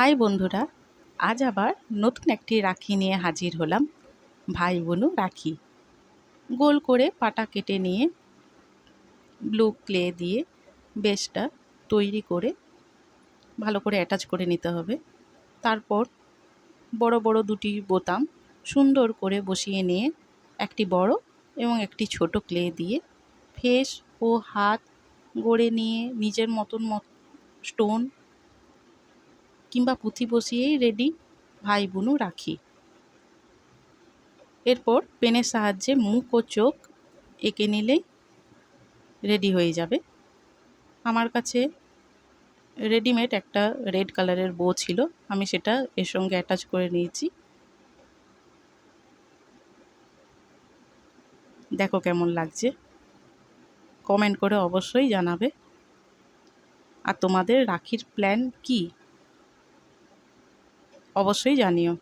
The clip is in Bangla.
হাই বন্ধুরা, আজ আবার নতুন একটি রাখি নিয়ে হাজির হলাম, ভাই বোনও রাখি। গোল করে পাটা কেটে নিয়ে ব্লু ক্লে দিয়ে বেশটা তৈরি করে ভালো করে অ্যাটাচ করে নিতে হবে। তারপর বড় বড় দুটি বোতাম সুন্দর করে বসিয়ে নিয়ে একটি বড় এবং একটি ছোট ক্লে দিয়ে ফেস ও হাত গড়ে নিয়ে নিজের মতন মত স্টোন কিংবা পুঁথি বসিয়েই রেডি ভাই বোনও রাখি। এরপর পেনের সাহায্যে মুখ ও চোখ এঁকে নিলেই রেডি হয়ে যাবে। আমার কাছে রেডিমেড একটা রেড কালারের বো ছিল, আমি সেটা এর সঙ্গে অ্যাটাচ করে নিয়েছি। দেখো কেমন লাগছে। কমেন্ট করে অবশ্যই জানাবে। আর তোমাদের রাখির প্ল্যান কী? অবশ্যই জানিও।